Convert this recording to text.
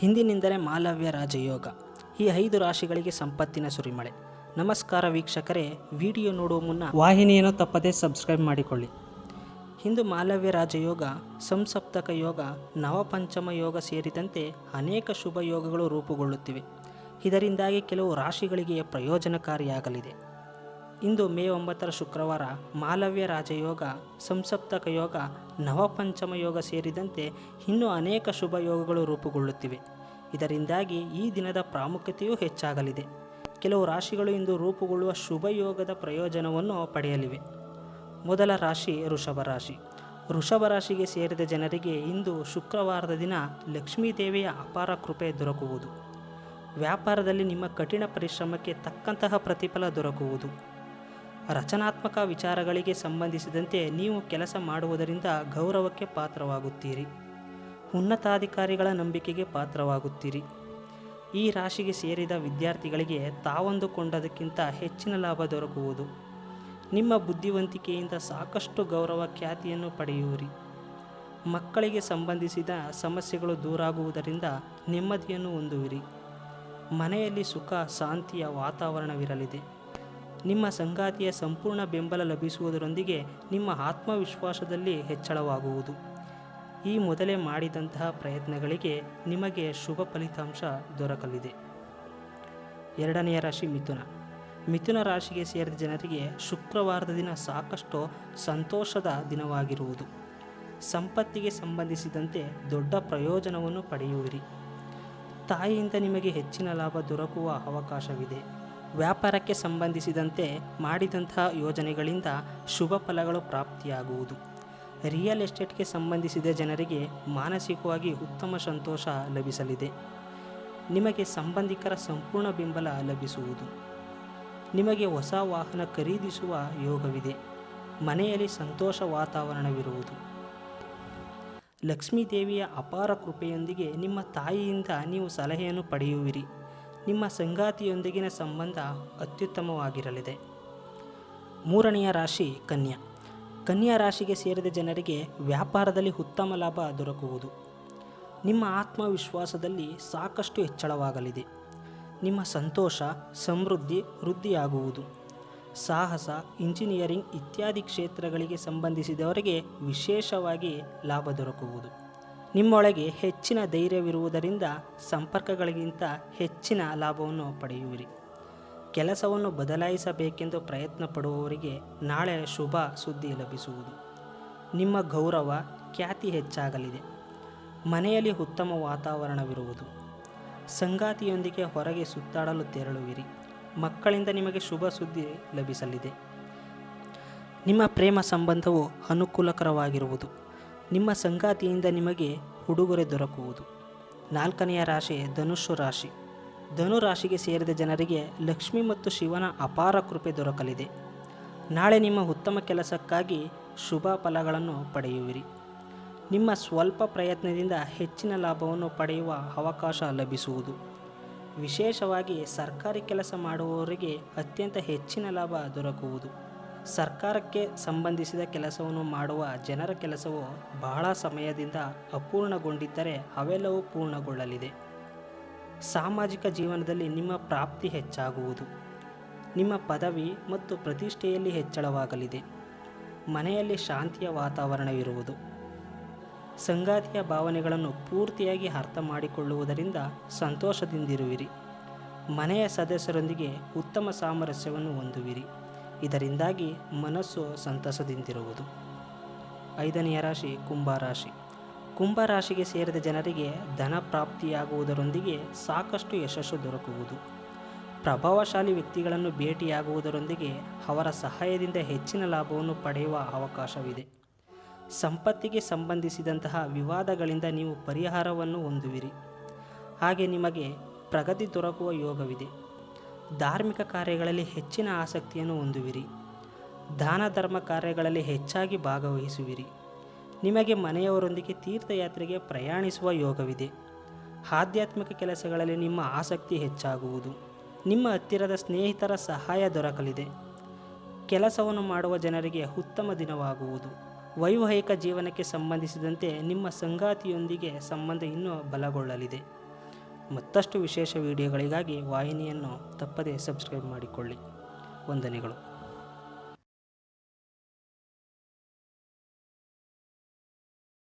ಹಿಂದಿನಿಂದಲೇ ಮಾಲವ್ಯ ರಾಜಯೋಗ. ಈ ಐದು ರಾಶಿಗಳಿಗೆ ಸಂಪತ್ತಿನ ಸುರಿಮಳೆ. ನಮಸ್ಕಾರ ವೀಕ್ಷಕರೇ, ವಿಡಿಯೋ ನೋಡುವ ಮುನ್ನ ವಾಹಿನಿಯನ್ನು ತಪ್ಪದೇ ಸಬ್ಸ್ಕ್ರೈಬ್ ಮಾಡಿಕೊಳ್ಳಿ. ಇಂದು ಮಾಲವ್ಯ ರಾಜಯೋಗ, ಸಂಸಪ್ತಕ ಯೋಗ, ನವಪಂಚಮ ಯೋಗ ಸೇರಿದಂತೆ ಅನೇಕ ಶುಭ ಯೋಗಗಳು ರೂಪುಗೊಳ್ಳುತ್ತಿವೆ. ಇದರಿಂದಾಗಿ ಕೆಲವು ರಾಶಿಗಳಿಗೆ ಪ್ರಯೋಜನಕಾರಿಯಾಗಲಿದೆ. ಇಂದು ಮೇ ಒಂಬತ್ತರ ಶುಕ್ರವಾರ ಮಾಲವ್ಯ ರಾಜಯೋಗ, ಸಂಸಪ್ತಕ ಯೋಗ, ನವಪಂಚಮ ಯೋಗ ಸೇರಿದಂತೆ ಇನ್ನೂ ಅನೇಕ ಶುಭ ಯೋಗಗಳು ರೂಪುಗೊಳ್ಳುತ್ತಿವೆ. ಇದರಿಂದಾಗಿ ಈ ದಿನದ ಪ್ರಾಮುಖ್ಯತೆಯೂ ಹೆಚ್ಚಾಗಲಿದೆ. ಕೆಲವು ರಾಶಿಗಳು ಇಂದು ರೂಪುಗೊಳ್ಳುವ ಶುಭ ಯೋಗದ ಪ್ರಯೋಜನವನ್ನು ಪಡೆಯಲಿವೆ. ಮೊದಲ ರಾಶಿ ಋಷಭ ರಾಶಿ. ವೃಷಭ ರಾಶಿಗೆ ಸೇರಿದ ಜನರಿಗೆ ಇಂದು ಶುಕ್ರವಾರದ ದಿನ ಲಕ್ಷ್ಮೀ ದೇವಿಯ ಅಪಾರ ಕೃಪೆ ದೊರಕುವುದು. ವ್ಯಾಪಾರದಲ್ಲಿ ನಿಮ್ಮ ಕಠಿಣ ಪರಿಶ್ರಮಕ್ಕೆ ತಕ್ಕಂತಹ ಪ್ರತಿಫಲ ದೊರಕುವುದು. ರಚನಾತ್ಮಕ ವಿಚಾರಗಳಿಗೆ ಸಂಬಂಧಿಸಿದಂತೆ ನೀವು ಕೆಲಸ ಮಾಡುವುದರಿಂದ ಗೌರವಕ್ಕೆ ಪಾತ್ರವಾಗುತ್ತೀರಿ. ಉನ್ನತಾಧಿಕಾರಿಗಳ ನಂಬಿಕೆಗೆ ಪಾತ್ರವಾಗುತ್ತೀರಿ. ಈ ರಾಶಿಗೆ ಸೇರಿದ ವಿದ್ಯಾರ್ಥಿಗಳಿಗೆ ತಾವೊಂದುಕೊಂಡದಕ್ಕಿಂತ ಹೆಚ್ಚಿನ ಲಾಭ ದೊರಕುವುದು. ನಿಮ್ಮ ಬುದ್ಧಿವಂತಿಕೆಯಿಂದ ಸಾಕಷ್ಟು ಗೌರವ ಖ್ಯಾತಿಯನ್ನು ಪಡೆಯುವಿರಿ. ಮಕ್ಕಳಿಗೆ ಸಂಬಂಧಿಸಿದ ಸಮಸ್ಯೆಗಳು ದೂರಾಗುವುದರಿಂದ ನೆಮ್ಮದಿಯನ್ನು ಹೊಂದುವಿರಿ. ಮನೆಯಲ್ಲಿ ಸುಖ, ಶಾಂತಿಯ ವಾತಾವರಣವಿರಲಿದೆ. ನಿಮ್ಮ ಸಂಗಾತಿಯ ಸಂಪೂರ್ಣ ಬೆಂಬಲ ಲಭಿಸುವುದರೊಂದಿಗೆ ನಿಮ್ಮ ಆತ್ಮವಿಶ್ವಾಸದಲ್ಲಿ ಹೆಚ್ಚಳವಾಗುವುದು. ಈ ಮೊದಲೇ ಮಾಡಿದಂತಹ ಪ್ರಯತ್ನಗಳಿಗೆ ನಿಮಗೆ ಶುಭ ಫಲಿತಾಂಶ ದೊರಕಲಿದೆ. ಎರಡನೆಯ ರಾಶಿ ಮಿಥುನ. ಮಿಥುನ ರಾಶಿಗೆ ಸೇರಿದ ಜನರಿಗೆ ಶುಕ್ರವಾರದ ದಿನ ಸಾಕಷ್ಟು ಸಂತೋಷದ ದಿನವಾಗಿರುವುದು. ಸಂಪತ್ತಿಗೆ ಸಂಬಂಧಿಸಿದಂತೆ ದೊಡ್ಡ ಪ್ರಯೋಜನವನ್ನು ಪಡೆಯುವಿರಿ. ತಾಯಿಯಿಂದ ನಿಮಗೆ ಹೆಚ್ಚಿನ ಲಾಭ ದೊರಕುವ ಅವಕಾಶವಿದೆ. ವ್ಯಾಪಾರಕ್ಕೆ ಸಂಬಂಧಿಸಿದಂತೆ ಮಾಡಿದಂತಹ ಯೋಜನೆಗಳಿಂದ ಶುಭ ಫಲಗಳು ಪ್ರಾಪ್ತಿಯಾಗುವುದು. ರಿಯಲ್ ಎಸ್ಟೇಟ್ಗೆ ಸಂಬಂಧಿಸಿದ ಜನರಿಗೆ ಮಾನಸಿಕವಾಗಿ ಉತ್ತಮ ಸಂತೋಷ ಲಭಿಸಲಿದೆ. ನಿಮಗೆ ಸಂಬಂಧಿಕರ ಸಂಪೂರ್ಣ ಬೆಂಬಲ ಲಭಿಸುವುದು. ನಿಮಗೆ ಹೊಸ ವಾಹನ ಖರೀದಿಸುವ ಯೋಗವಿದೆ. ಮನೆಯಲ್ಲಿ ಸಂತೋಷ ವಾತಾವರಣವಿರುವುದು. ಲಕ್ಷ್ಮೀ ದೇವಿಯ ಅಪಾರ ಕೃಪೆಯೊಂದಿಗೆ ನಿಮ್ಮ ತಾಯಿಯಿಂದ ನೀವು ಸಲಹೆಯನ್ನು ಪಡೆಯುವಿರಿ. ನಿಮ್ಮ ಸಂಗಾತಿಯೊಂದಿಗಿನ ಸಂಬಂಧ ಅತ್ಯುತ್ತಮವಾಗಿರಲಿದೆ. ಮೂರನೆಯ ರಾಶಿ ಕನ್ಯಾ. ಕನ್ಯಾ ರಾಶಿಗೆ ಸೇರಿದ ಜನರಿಗೆ ವ್ಯಾಪಾರದಲ್ಲಿ ಉತ್ತಮ ಲಾಭ ದೊರಕುವುದು. ನಿಮ್ಮ ಆತ್ಮವಿಶ್ವಾಸದಲ್ಲಿ ಸಾಕಷ್ಟು ಹೆಚ್ಚಳವಾಗಲಿದೆ. ನಿಮ್ಮ ಸಂತೋಷ, ಸಮೃದ್ಧಿ ವೃದ್ಧಿಯಾಗುವುದು. ಸಾಹಸ, ಇಂಜಿನಿಯರಿಂಗ್ ಇತ್ಯಾದಿ ಕ್ಷೇತ್ರಗಳಿಗೆ ಸಂಬಂಧಿಸಿದವರಿಗೆ ವಿಶೇಷವಾಗಿ ಲಾಭ ದೊರಕುವುದು. ನಿಮ್ಮೊಳಗೆ ಹೆಚ್ಚಿನ ಧೈರ್ಯವಿರುವುದರಿಂದ ಸಂಪರ್ಕಗಳಿಗಿಂತ ಹೆಚ್ಚಿನ ಲಾಭವನ್ನು ಪಡೆಯುವಿರಿ. ಕೆಲಸವನ್ನು ಬದಲಾಯಿಸಬೇಕೆಂದು ಪ್ರಯತ್ನ ಪಡುವವರಿಗೆ ನಾಳೆ ಶುಭ ಸುದ್ದಿ ಲಭಿಸುವುದು. ನಿಮ್ಮ ಗೌರವ ಖ್ಯಾತಿ ಹೆಚ್ಚಾಗಲಿದೆ. ಮನೆಯಲ್ಲಿ ಉತ್ತಮ ವಾತಾವರಣವಿರುವುದು. ಸಂಗಾತಿಯೊಂದಿಗೆ ಹೊರಗೆ ಸುತ್ತಾಡಲು ತೆರಳುವಿರಿ. ಮಕ್ಕಳಿಂದ ನಿಮಗೆ ಶುಭ ಸುದ್ದಿ ಲಭಿಸಲಿದೆ. ನಿಮ್ಮ ಪ್ರೇಮ ಸಂಬಂಧವು ಅನುಕೂಲಕರವಾಗಿರುವುದು. ನಿಮ್ಮ ಸಂಗಾತಿಯಿಂದ ನಿಮಗೆ ಉಡುಗೊರೆ ದೊರಕುವುದು. ನಾಲ್ಕನೆಯ ರಾಶಿ ಧನುಷು ರಾಶಿ. ಧನು ರಾಶಿಗೆ ಸೇರಿದ ಜನರಿಗೆ ಲಕ್ಷ್ಮಿ ಮತ್ತು ಶಿವನ ಅಪಾರ ಕೃಪೆ ದೊರಕಲಿದೆ. ನಾಳೆ ನಿಮ್ಮ ಉತ್ತಮ ಕೆಲಸಕ್ಕಾಗಿ ಶುಭ ಫಲಗಳನ್ನು ಪಡೆಯುವಿರಿ. ನಿಮ್ಮ ಸ್ವಲ್ಪ ಪ್ರಯತ್ನದಿಂದ ಹೆಚ್ಚಿನ ಲಾಭವನ್ನು ಪಡೆಯುವ ಅವಕಾಶ ಲಭಿಸುವುದು. ವಿಶೇಷವಾಗಿ ಸರ್ಕಾರಿ ಕೆಲಸ ಮಾಡುವವರಿಗೆ ಅತ್ಯಂತ ಹೆಚ್ಚಿನ ಲಾಭ ದೊರಕುವುದು. ಸರ್ಕಾರಕ್ಕೆ ಸಂಬಂಧಿಸಿದ ಕೆಲಸವನ್ನು ಮಾಡುವ ಜನರ ಕೆಲಸವು ಬಹಳ ಸಮಯದಿಂದ ಅಪೂರ್ಣಗೊಂಡಿದ್ದರೆ ಅವೆಲ್ಲವೂ ಪೂರ್ಣಗೊಳ್ಳಲಿದೆ. ಸಾಮಾಜಿಕ ಜೀವನದಲ್ಲಿ ನಿಮ್ಮ ಪ್ರಾಪ್ತಿ ಹೆಚ್ಚಾಗುವುದು. ನಿಮ್ಮ ಪದವಿ ಮತ್ತು ಪ್ರತಿಷ್ಠೆಯಲ್ಲಿ ಹೆಚ್ಚಳವಾಗಲಿದೆ. ಮನೆಯಲ್ಲಿ ಶಾಂತಿಯ ವಾತಾವರಣವಿರುವುದು ಸಂಗಾತಿಯ ಭಾವನೆಗಳನ್ನು ಪೂರ್ತಿಯಾಗಿ ಅರ್ಥ ಮಾಡಿಕೊಳ್ಳುವುದರಿಂದ ಸಂತೋಷದಿಂದಿರುವಿರಿ. ಮನೆಯ ಸದಸ್ಯರೊಂದಿಗೆ ಉತ್ತಮ ಸಾಮರಸ್ಯವನ್ನು ಹೊಂದುವಿರಿ. ಇದರಿಂದಾಗಿ ಮನಸ್ಸು ಸಂತಸದಿಂದಿರುವುದು. ಐದನೆಯ ರಾಶಿ ಕುಂಭರಾಶಿ ಕುಂಭರಾಶಿಗೆ ಸೇರಿದ ಜನರಿಗೆ ಧನ ಪ್ರಾಪ್ತಿಯಾಗುವುದರೊಂದಿಗೆ ಸಾಕಷ್ಟು ಯಶಸ್ಸು ದೊರಕುವುದು. ಪ್ರಭಾವಶಾಲಿ ವ್ಯಕ್ತಿಗಳನ್ನು ಭೇಟಿಯಾಗುವುದರೊಂದಿಗೆ ಅವರ ಸಹಾಯದಿಂದ ಹೆಚ್ಚಿನ ಲಾಭವನ್ನು ಪಡೆಯುವ ಅವಕಾಶವಿದೆ. ಸಂಪತ್ತಿಗೆ ಸಂಬಂಧಿಸಿದಂತಹ ವಿವಾದಗಳಿಂದ ನೀವು ಪರಿಹಾರವನ್ನು ಹೊಂದುವಿರಿ. ಹಾಗೆ ನಿಮಗೆ ಪ್ರಗತಿ ದೊರಕುವ ಯೋಗವಿದೆ. ಧಾರ್ಮಿಕ ಕಾರ್ಯಗಳಲ್ಲಿ ಹೆಚ್ಚಿನ ಆಸಕ್ತಿಯನ್ನು ಹೊಂದುವಿರಿ. ದಾನ ಧರ್ಮ ಕಾರ್ಯಗಳಲ್ಲಿ ಹೆಚ್ಚಾಗಿ ಭಾಗವಹಿಸುವಿರಿ. ನಿಮಗೆ ಮನೆಯವರೊಂದಿಗೆ ತೀರ್ಥಯಾತ್ರೆಗೆ ಪ್ರಯಾಣಿಸುವ ಯೋಗವಿದೆ. ಆಧ್ಯಾತ್ಮಿಕ ಕೆಲಸಗಳಲ್ಲಿ ನಿಮ್ಮ ಆಸಕ್ತಿ ಹೆಚ್ಚಾಗುವುದು. ನಿಮ್ಮ ಹತ್ತಿರದ ಸ್ನೇಹಿತರ ಸಹಾಯ ದೊರಕಲಿದೆ. ಕೆಲಸವನ್ನು ಮಾಡುವ ಜನರಿಗೆ ಉತ್ತಮ ದಿನವಾಗುವುದು. ವೈವಾಹಿಕ ಜೀವನಕ್ಕೆ ಸಂಬಂಧಿಸಿದಂತೆ ನಿಮ್ಮ ಸಂಗಾತಿಯೊಂದಿಗೆ ಸಂಬಂಧ ಇನ್ನೂ ಬಲಗೊಳ್ಳಲಿದೆ. ಮತ್ತಷ್ಟು ವಿಶೇಷ ವಿಡಿಯೋಗಳಿಗಾಗಿ ವಾಹಿನಿಯನ್ನು ತಪ್ಪದೇ ಸಬ್ಸ್ಕ್ರೈಬ್ ಮಾಡಿಕೊಳ್ಳಿ. ವಂದನೆಗಳು.